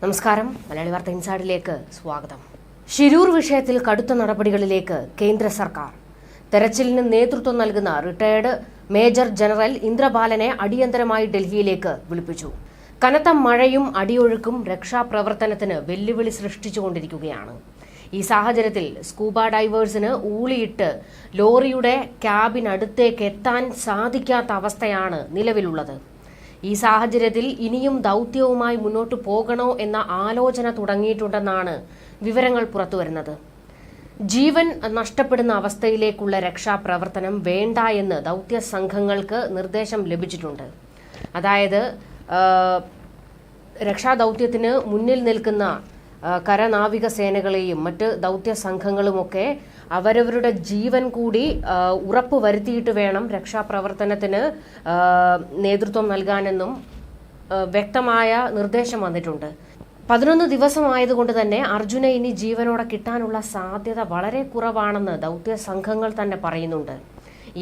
നമസ്കാരം. മലയാളി വാർത്ത ഇൻസൈഡിലേക്ക് സ്വാഗതം. ഷിരൂർ വിഷയത്തിൽ കടുത്ത നടപടികളിലേക്ക് കേന്ദ്ര സർക്കാർ. തെരച്ചിലിന് നേതൃത്വം നൽകുന്ന റിട്ടയർഡ് മേജർ ജനറൽ ഇന്ദ്രബാലനെ അടിയന്തരമായി ഡൽഹിയിലേക്ക് വിളിപ്പിച്ചു. കനത്ത മഴയും അടിയൊഴുക്കും രക്ഷാപ്രവർത്തനത്തിന് വെല്ലുവിളി സൃഷ്ടിച്ചുകൊണ്ടിരിക്കുകയാണ്. ഈ സാഹചര്യത്തിൽ സ്കൂബ ഡൈവേഴ്സിന് ഊളിയിട്ട് ലോറിയുടെ ക്യാബിനടുത്തേക്ക് എത്താൻ സാധിക്കാത്ത അവസ്ഥയാണ് നിലവിലുള്ളത്. ഈ സാഹചര്യത്തിൽ ഇനിയും ദൗത്യവുമായി മുന്നോട്ടു പോകണോ എന്ന ആലോചന തുടങ്ങിയിട്ടുണ്ടെന്നാണ് വിവരങ്ങൾ പുറത്തുവരുന്നത്. ജീവൻ നഷ്ടപ്പെടുന്ന അവസ്ഥയിലേക്കുള്ള രക്ഷാപ്രവർത്തനം വേണ്ട എന്ന് ദൗത്യ സംഘങ്ങൾക്ക് നിർദ്ദേശം ലഭിച്ചിട്ടുണ്ട്. അതായത് രക്ഷാദൗത്യത്തിന് മുന്നിൽ നിൽക്കുന്ന കരനാവിക സേനകളെയും മറ്റ് ദൗത്യ സംഘങ്ങളുമൊക്കെ അവരവരുടെ ജീവൻ കൂടി ഉറപ്പ് വരുത്തിയിട്ട് വേണം രക്ഷാപ്രവർത്തനത്തിന് നേതൃത്വം നൽകാനെന്നും വ്യക്തമായ നിർദ്ദേശം വന്നിട്ടുണ്ട്. പതിനൊന്ന് ദിവസമായതുകൊണ്ട് തന്നെ അർജുന ഇനി ജീവനോടെ കിട്ടാനുള്ള സാധ്യത വളരെ കുറവാണെന്ന് ദൗത്യ സംഘങ്ങൾ തന്നെ പറയുന്നുണ്ട്.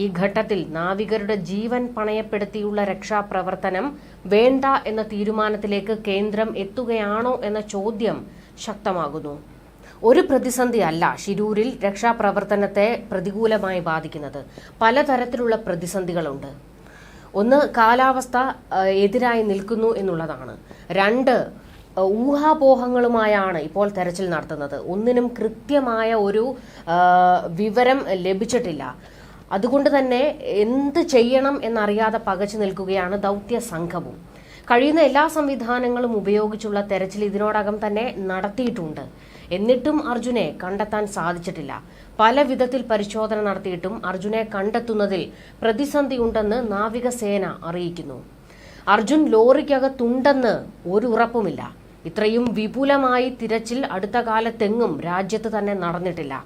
ഈ ഘട്ടത്തിൽ നാവികരുടെ ജീവൻ പണയപ്പെടുത്തിയുള്ള രക്ഷാപ്രവർത്തനം വേണ്ട എന്ന തീരുമാനത്തിലേക്ക് കേന്ദ്രം എത്തുകയാണോ എന്ന ചോദ്യം ശക്തമാകുന്നു. ഒരു പ്രതിസന്ധി അല്ല ഷിരൂരിൽ രക്ഷാപ്രവർത്തനത്തെ പ്രതികൂലമായി ബാധിക്കുന്നത്. പലതരത്തിലുള്ള പ്രതിസന്ധികളുണ്ട്. ഒന്ന് കാലാവസ്ഥ എതിരായി നിൽക്കുന്നു എന്നുള്ളതാണ്. രണ്ട് ഊഹാപോഹങ്ങളുമായാണ് ഇപ്പോൾ തെരച്ചിൽ നടത്തുന്നത്. ഒന്നിനും കൃത്യമായ ഒരു വിവരം ലഭിച്ചിട്ടില്ല. അതുകൊണ്ട് തന്നെ എന്ത് ചെയ്യണം എന്നറിയാതെ പകച്ചു നിൽക്കുകയാണ് ദൗത്യ സംഘവും. കഴിയുന്ന എല്ലാ സംവിധാനങ്ങളും ഉപയോഗിച്ചുള്ള തെരച്ചിൽ ഇതിനോടകം തന്നെ നടത്തിയിട്ടുണ്ട്. എന്നിട്ടും അർജുനെ കണ്ടെത്താൻ സാധിച്ചിട്ടില്ല. പല വിധത്തിൽ പരിശോധന നടത്തിയിട്ടും അർജുനെ കണ്ടെത്തുന്നതിൽ പ്രതിസന്ധിയുണ്ടെന്ന് നാവികസേന അറിയിക്കുന്നു. അർജുൻ ലോറിക്കകത്തുണ്ടെന്ന് ഒരു ഉറപ്പുമില്ല. ഇത്രയും വിപുലമായി തിരച്ചിൽ അടുത്ത കാലത്തെങ്ങും രാജ്യത്ത് തന്നെ നടന്നിട്ടില്ല.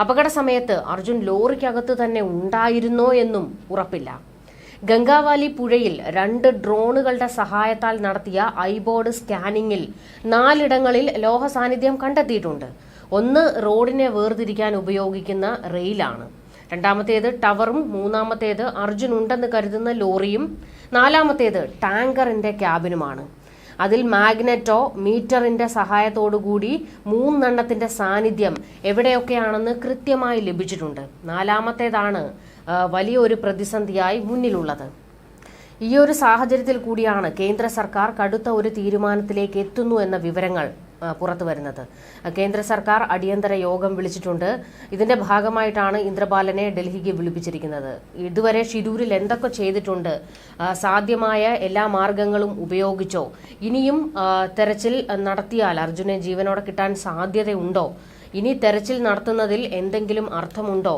അപകട സമയത്ത് അർജുൻ ലോറിക്കകത്ത് തന്നെ ഉണ്ടായിരുന്നോ എന്നും ഉറപ്പില്ല. ഗംഗാവാലി പുഴയിൽ രണ്ട് ഡ്രോണുകളുടെ സഹായത്താൽ നടത്തിയ ഐബോർഡ് സ്കാനിംഗിൽ നാലിടങ്ങളിൽ ലോഹ സാന്നിധ്യം കണ്ടെത്തിയിട്ടുണ്ട്. ഒന്ന് റോഡിനെ വേർതിരിക്കാൻ ഉപയോഗിക്കുന്ന റെയിലാണ്. രണ്ടാമത്തേത് ടവറും മൂന്നാമത്തേത് അർജുൻ ഉണ്ടെന്ന് കരുതുന്ന ലോറിയും നാലാമത്തേത് ടാങ്കറിന്റെ ക്യാബിനുമാണ്. അതിൽ മാഗ്നറ്റോ മീറ്ററിന്റെ സഹായത്തോടുകൂടി മൂന്നെണ്ണത്തിന്റെ സാന്നിധ്യം എവിടെയൊക്കെയാണെന്ന് കൃത്യമായി ലഭിച്ചിട്ടുണ്ട്. നാലാമത്തേതാണ് വലിയൊരു പ്രതിസന്ധിയായി മുന്നിലുള്ളത്. ഈ ഒരു സാഹചര്യത്തിൽ കൂടിയാണ് കേന്ദ്ര സർക്കാർ കടുത്ത ഒരു തീരുമാനത്തിലേക്ക് എത്തുന്നു എന്ന വിവരങ്ങൾ പുറത്തു വരുന്നത്. കേന്ദ്ര സർക്കാർ അടിയന്തര യോഗം വിളിച്ചിട്ടുണ്ട്. ഇതിന്റെ ഭാഗമായിട്ടാണ് ഇന്ദ്രപാലനെ ഡൽഹിക്ക് വിളിപ്പിച്ചിരിക്കുന്നത്. ഇതുവരെ ഷിരൂരിൽ എന്തൊക്കെ ചെയ്തിട്ടുണ്ട്? സാധ്യമായ എല്ലാ മാർഗങ്ങളും ഉപയോഗിച്ചോ? ഇനിയും തെരച്ചിൽ നടത്തിയാൽ അർജുനെ ജീവനോടെ കിട്ടാൻ സാധ്യതയുണ്ടോ? ഇനി തെരച്ചിൽ നടത്തുന്നതിൽ എന്തെങ്കിലും അർത്ഥമുണ്ടോ?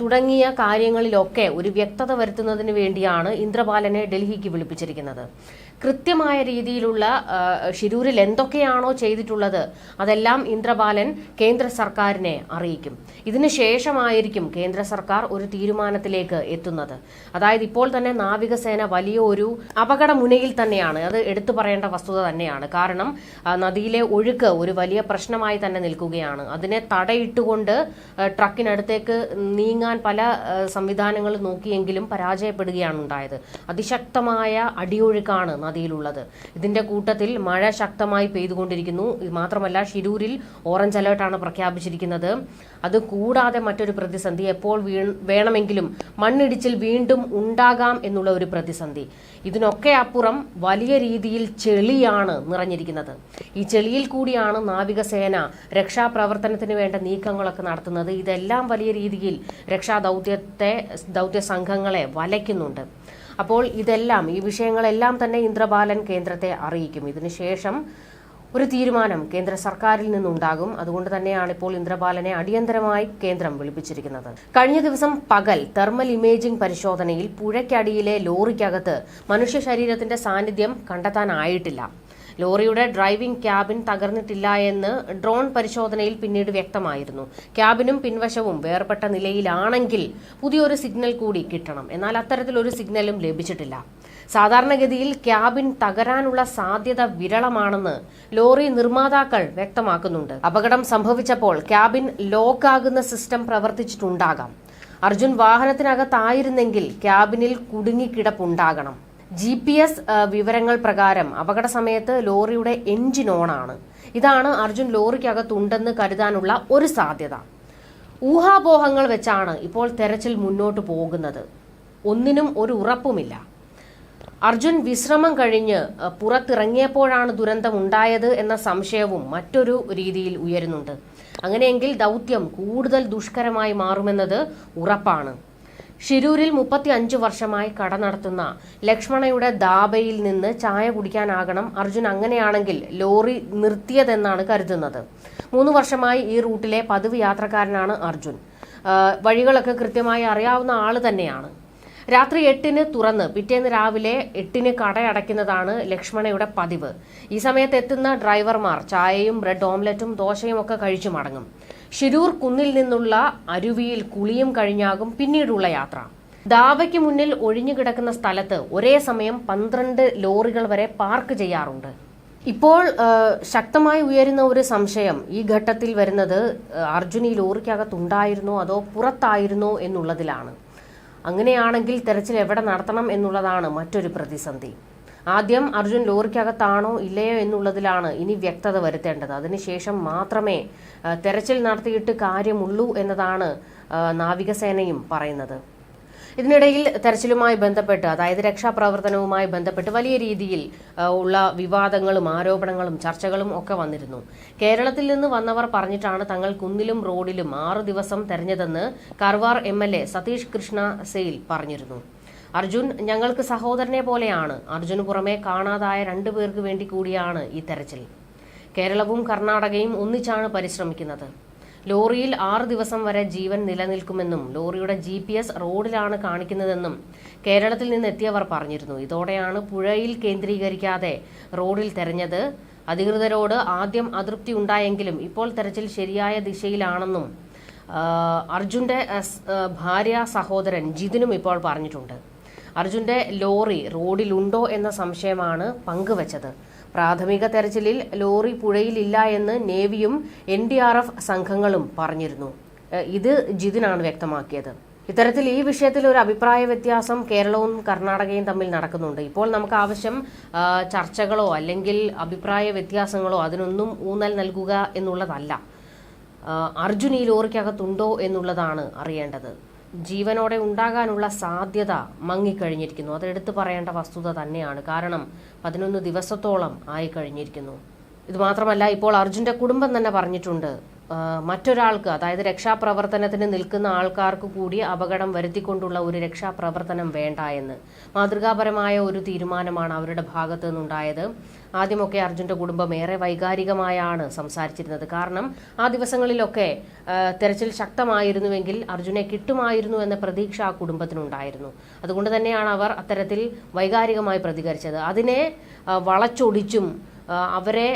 തുടങ്ങിയ കാര്യങ്ങളിലൊക്കെ ഒരു വ്യക്തത വരുത്തുന്നതിന് വേണ്ടിയാണ് ഇന്ദ്രപാലനെ ഡൽഹിക്ക് വിളിപ്പിച്ചിരിക്കുന്നത്. കൃത്യമായ രീതിയിലുള്ള ഷിരൂരിൽ എന്തൊക്കെയാണോ ചെയ്തിട്ടുള്ളത് അതെല്ലാം ഇന്ദ്രബാലൻ കേന്ദ്ര സർക്കാരിനെ അറിയിക്കും. ഇതിനു ശേഷമായിരിക്കും കേന്ദ്ര സർക്കാർ ഒരു തീരുമാനത്തിലേക്ക് എത്തുന്നത്. അതായത് ഇപ്പോൾ തന്നെ നാവികസേന വലിയ ഒരു അപകട മുനയിൽ തന്നെയാണ്. അത് എടുത്തു പറയേണ്ട വസ്തുത തന്നെയാണ്. കാരണം നദിയിലെ ഒഴുക്ക് ഒരു വലിയ പ്രശ്നമായി തന്നെ നിൽക്കുകയാണ്. അതിനെ തടയിട്ടുകൊണ്ട് ട്രക്കിനടുത്തേക്ക് നീങ്ങാൻ പല സംവിധാനങ്ങൾ നോക്കിയെങ്കിലും പരാജയപ്പെടുകയാണ് ഉണ്ടായത്. അതിശക്തമായ അടിയൊഴുക്കാണ് നദിയിലുള്ളത് ഇതിന്റെ കൂട്ടത്തിൽ മഴ ശക്തമായി പെയ്തുകൊണ്ടിരിക്കുന്നു. മാത്രമല്ല ഷിരൂരിൽ ഓറഞ്ച് അലേർട്ടാണ് പ്രഖ്യാപിച്ചിരിക്കുന്നത്. അത് കൂടാതെ മറ്റൊരു പ്രതിസന്ധി എപ്പോൾ വേണമെങ്കിലും മണ്ണിടിച്ചിൽ വീണ്ടും ഉണ്ടാകാം എന്നുള്ള ഒരു പ്രതിസന്ധി. ഇതിനൊക്കെ അപ്പുറം വലിയ രീതിയിൽ ചെളിയാണ് നിറഞ്ഞിരിക്കുന്നത്. ഈ ചെളിയിൽ കൂടിയാണ് നാവികസേന രക്ഷാപ്രവർത്തനത്തിന് വേണ്ട നീക്കങ്ങളൊക്കെ നടത്തുന്നത്. ഇതെല്ലാം വലിയ രീതിയിൽ രക്ഷാ ദൗത്യത്തെ ദൗത്യ സംഘങ്ങളെ വലയ്ക്കുന്നുണ്ട്. അപ്പോൾ ഇതെല്ലാം ഈ വിഷയങ്ങളെല്ലാം തന്നെ ഇന്ദ്രബാലൻ കേന്ദ്രത്തെ അറിയിക്കും. ഇതിനുശേഷം ഒരു തീരുമാനം കേന്ദ്ര സർക്കാരിൽ നിന്നുണ്ടാകും. അതുകൊണ്ട് തന്നെയാണ് ഇപ്പോൾ ഇന്ദ്രബാലനെ അടിയന്തരമായി കേന്ദ്രം വിളിപ്പിച്ചിരിക്കുന്നത്. കഴിഞ്ഞ ദിവസം പകൽ തെർമൽ ഇമേജിംഗ് പരിശോധനയിൽ പുഴയ്ക്കടിയിലെ ലോറിക്കകത്ത് മനുഷ്യ ശരീരത്തിന്റെ സാന്നിധ്യം കണ്ടെത്താനായിട്ടില്ല. ലോറിയുടെ ഡ്രൈവിംഗ് ക്യാബിൻ തകർന്നിട്ടില്ല എന്ന് ഡ്രോൺ പരിശോധനയിൽ പിന്നീട് വ്യക്തമായിരുന്നു. ക്യാബിനും പിൻവശവും വേർപെട്ട നിലയിലാണെങ്കിൽ പുതിയൊരു സിഗ്നൽ കൂടി കിട്ടണം. എന്നാൽ അത്തരത്തിലൊരു സിഗ്നലും ലഭിച്ചിട്ടില്ല. സാധാരണഗതിയിൽ ക്യാബിൻ തകരാനുള്ള സാധ്യത വിരളമാണെന്ന് ലോറി നിർമ്മാതാക്കൾ വ്യക്തമാക്കുന്നുണ്ട്. അപകടം സംഭവിച്ചപ്പോൾ ക്യാബിൻ ലോക്കാകുന്ന സിസ്റ്റം പ്രവർത്തിച്ചിട്ടുണ്ടാകാം. അർജുൻ വാഹനത്തിനകത്തായിരുന്നെങ്കിൽ ക്യാബിനിൽ കുടുങ്ങിക്കിടപ്പുണ്ടാകണം. ജി പി എസ് വിവരങ്ങൾ പ്രകാരം അപകട സമയത്ത് ലോറിയുടെ എഞ്ചിൻ ഓണാണ്. ഇതാണ് അർജുൻ ലോറിക്കകത്തുണ്ടെന്ന് കരുതാനുള്ള ഒരു സാധ്യത. ഊഹാപോഹങ്ങൾ വെച്ചാണ് ഇപ്പോൾ തെരച്ചിൽ മുന്നോട്ട് പോകുന്നത്. ഒന്നിനും ഒരു ഉറപ്പുമില്ല. അർജുൻ വിശ്രമം കഴിഞ്ഞ് പുറത്തിറങ്ങിയപ്പോഴാണ് ദുരന്തം ഉണ്ടായത് എന്ന സംശയവും മറ്റൊരു രീതിയിൽ ഉയരുന്നുണ്ട്. അങ്ങനെയെങ്കിൽ ദൗത്യം കൂടുതൽ ദുഷ്കരമായി മാറുമെന്നത് ഉറപ്പാണ്. ഷിരൂരിൽ മുപ്പത്തി അഞ്ച് വർഷമായി കട നടത്തുന്ന ലക്ഷ്മണയുടെ ദാബയിൽ നിന്ന് ചായ കുടിക്കാനാകണം അർജുൻ അങ്ങനെയാണെങ്കിൽ ലോറി നിർത്തിയതെന്നാണ് കരുതുന്നത്. മൂന്ന് വർഷമായി ഈ റൂട്ടിലെ പതിവ് യാത്രക്കാരനാണ് അർജുൻ. വഴികളൊക്കെ കൃത്യമായി അറിയാവുന്ന ആൾ തന്നെയാണ്. രാത്രി എട്ടിന് തുറന്ന് പിറ്റേന്ന് രാവിലെ എട്ടിന് കടയടയ്ക്കുന്നതാണ് ലക്ഷ്മണയുടെ പതിവ്. ഈ സമയത്ത് എത്തുന്ന ഡ്രൈവർമാർ ചായയും ബ്രെഡ് ഓംലറ്റും ദോശയും ഒക്കെ കഴിച്ചു മടങ്ങും. ഷിരൂർ കുന്നിൽ നിന്നുള്ള അരുവിയിൽ കുളിയും കഴിഞ്ഞാകും പിന്നീടുള്ള യാത്ര. ദാവയ്ക്ക് മുന്നിൽ ഒഴിഞ്ഞുകിടക്കുന്ന സ്ഥലത്ത് ഒരേ സമയം പന്ത്രണ്ട് ലോറികൾ വരെ പാർക്ക് ചെയ്യാറുണ്ട്. ഇപ്പോൾ ശക്തമായി ഉയരുന്ന ഒരു സംശയം ഈ ഘട്ടത്തിൽ വരുന്നത് അർജുനി ലോറിക്കകത്തുണ്ടായിരുന്നോ അതോ പുറത്തായിരുന്നോ എന്നുള്ളതിലാണ്. അങ്ങനെയാണെങ്കിൽ തെരച്ചിൽ എവിടെ നടത്തണം എന്നുള്ളതാണ് മറ്റൊരു പ്രതിസന്ധി. ആദ്യം അർജുൻ ലോറിക്കകത്താണോ ഇല്ലയോ എന്നുള്ളതിലാണ് ഇനി വ്യക്തത വരുത്തേണ്ടത്. അതിനുശേഷം മാത്രമേ തെരച്ചിൽ നടത്തിയിട്ട് കാര്യമുള്ളൂ എന്നതാണ് നാവികസേനയും പറയുന്നത്. ഇതിനിടയിൽ തെരച്ചിലുമായി ബന്ധപ്പെട്ട് അതായത് രക്ഷാപ്രവർത്തനവുമായി ബന്ധപ്പെട്ട് വലിയ രീതിയിൽ ഉള്ള വിവാദങ്ങളും ആരോപണങ്ങളും ചർച്ചകളും ഒക്കെ വന്നിരുന്നു. കേരളത്തിൽ നിന്ന് വന്നവർ പറഞ്ഞിട്ടാണ് തങ്ങൾ കുന്നിലും റോഡിലും ആറു ദിവസം തെരഞ്ഞതെന്ന് Karwar M L A Satish Krishna Sail പറഞ്ഞിരുന്നു. അർജുൻ ഞങ്ങൾക്ക് സഹോദരനെ പോലെയാണ്. അർജുന് പുറമെ കാണാതായ രണ്ടു പേർക്ക് വേണ്ടി കൂടിയാണ് ഈ തെരച്ചിൽ. കേരളവും കർണാടകയും ഒന്നിച്ചാണ് പരിശ്രമിക്കുന്നത്. ലോറിയിൽ ആറ് ദിവസം വരെ ജീവൻ നിലനിൽക്കുമെന്നും ലോറിയുടെ ജി പി എസ് റോഡിലാണ് കാണിക്കുന്നതെന്നും കേരളത്തിൽ നിന്ന് എത്തിയവർ പറഞ്ഞിരുന്നു. ഇതോടെയാണ് പുഴയിൽ കേന്ദ്രീകരിക്കാതെ റോഡിൽ തെരഞ്ഞത്. അധികൃതരോട് ആദ്യം അതൃപ്തി ഉണ്ടായെങ്കിലും ഇപ്പോൾ തെരച്ചിൽ ശരിയായ ദിശയിലാണെന്നും അർജുന്റെ ഭാര്യ സഹോദരൻ ജിതിനും ഇപ്പോൾ പറഞ്ഞിട്ടുണ്ട്. അർജുന്റെ ലോറി റോഡിലുണ്ടോ എന്ന സംശയമാണ് പങ്കുവച്ചത്. പ്രാഥമിക തെരച്ചിലിൽ ലോറി പുഴയിലില്ല എന്ന് നേവിയും എൻ ഡി ആർ എഫ് സംഘങ്ങളും പറഞ്ഞിരുന്നു. ഇത് ജിതിനാണ് വ്യക്തമാക്കിയത്. ഇത്തരത്തിൽ ഈ വിഷയത്തിൽ ഒരു അഭിപ്രായ വ്യത്യാസം കേരളവും കർണാടകയും തമ്മിൽ നടക്കുന്നുണ്ട്. ഇപ്പോൾ നമുക്ക് ആവശ്യം ചർച്ചകളോ അല്ലെങ്കിൽ അഭിപ്രായ വ്യത്യാസങ്ങളോ അതിനൊന്നും ഊന്നൽ നൽകുക എന്നുള്ളതല്ല. അർജുൻ ഈ ലോറിക്കകത്തുണ്ടോ എന്നുള്ളതാണ് അറിയേണ്ടത്. ജീവനോടെ ഉണ്ടാകാനുള്ള സാധ്യത മങ്ങിക്കഴിഞ്ഞിരിക്കുന്നു. അത് എടുത്തു പറയേണ്ട വസ്തുത തന്നെയാണ്. കാരണം പതിനൊന്ന് ദിവസത്തോളം ആയി കഴിഞ്ഞിരിക്കുന്നു ഇത് മാത്രമല്ല ഇപ്പോൾ അർജുന്റെ കുടുംബം തന്നെ പറഞ്ഞിട്ടുണ്ട്. മറ്റൊരാൾക്ക് അതായത് രക്ഷാപ്രവർത്തനത്തിന് നിൽക്കുന്ന ആൾക്കാർക്ക് കൂടി അപകടം വരുത്തിക്കൊണ്ടുള്ള ഒരു രക്ഷാപ്രവർത്തനം വേണ്ട എന്ന്. മാതൃകാപരമായ ഒരു തീരുമാനമാണ് അവരുടെ ഭാഗത്തു നിന്നുണ്ടായത്. ആദ്യമൊക്കെ അർജുന്റെ കുടുംബം ഏറെ വൈകാരികമായാണ് സംസാരിച്ചിരുന്നത്. കാരണം ആ ദിവസങ്ങളിലൊക്കെ തെരച്ചിൽ ശക്തമായിരുന്നുവെങ്കിൽ അർജുനെ കിട്ടുമായിരുന്നു എന്ന പ്രതീക്ഷ ആ കുടുംബത്തിനുണ്ടായിരുന്നു. അതുകൊണ്ട് തന്നെയാണ് അവർ അത്തരത്തിൽ വൈകാരികമായി പ്രതികരിച്ചത്. അതിനെ വളച്ചൊടിച്ചും അവരെ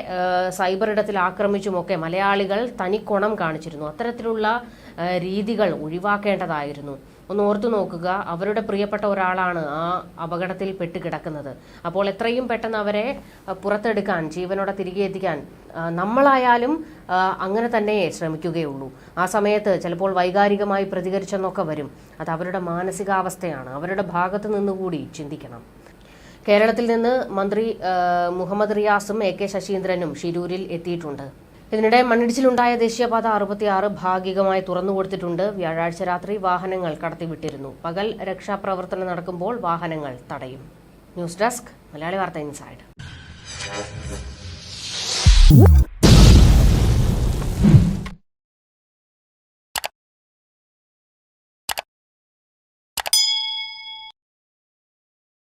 സൈബർ ഇടത്തിൽ ആക്രമിച്ചുമൊക്കെ മലയാളികൾ തനിക്കൊണം കാണിച്ചിരുന്നു. അത്തരത്തിലുള്ള രീതികൾ ഒഴിവാക്കേണ്ടതായിരുന്നു. ഒന്ന് ഓർത്തു നോക്കുക അവരുടെ പ്രിയപ്പെട്ട ഒരാളാണ് ആ അപകടത്തിൽ പെട്ട് കിടക്കുന്നത്. അപ്പോൾ എത്രയും പെട്ടെന്ന് അവരെ പുറത്തെടുക്കാൻ ജീവനോടെ തിരികെ എത്തിക്കാൻ നമ്മളായാലും അങ്ങനെ തന്നെ ശ്രമിക്കുകയുള്ളൂ. ആ സമയത്ത് ചിലപ്പോൾ വൈകാരികമായി പ്രതികരിച്ചെന്നൊക്കെ വരും. അത് അവരുടെ മാനസികാവസ്ഥയാണ്. അവരുടെ ഭാഗത്ത് നിന്നുകൂടി ചിന്തിക്കണം. കേരളത്തിൽ നിന്ന് മന്ത്രി മുഹമ്മദ് റിയാസും എ കെ ശശീന്ദ്രനും ഷിരൂരിൽ എത്തിയിട്ടുണ്ട്. ഇതിനിടെ മണ്ണിടിച്ചിലുണ്ടായ ദേശീയപാത അറുപത്തിയാറ് ഭാഗികമായി തുറന്നുകൊടുത്തിട്ടുണ്ട് വ്യാഴാഴ്ച രാത്രി വാഹനങ്ങൾ കടത്തിവിട്ടിരുന്നു. പകൽ രക്ഷാപ്രവർത്തനം നടക്കുമ്പോൾ വാഹനങ്ങൾ തടയും. ന്യൂസ് ഡെസ്ക് മലയാളി വാർത്ത ഇൻസൈഡ്.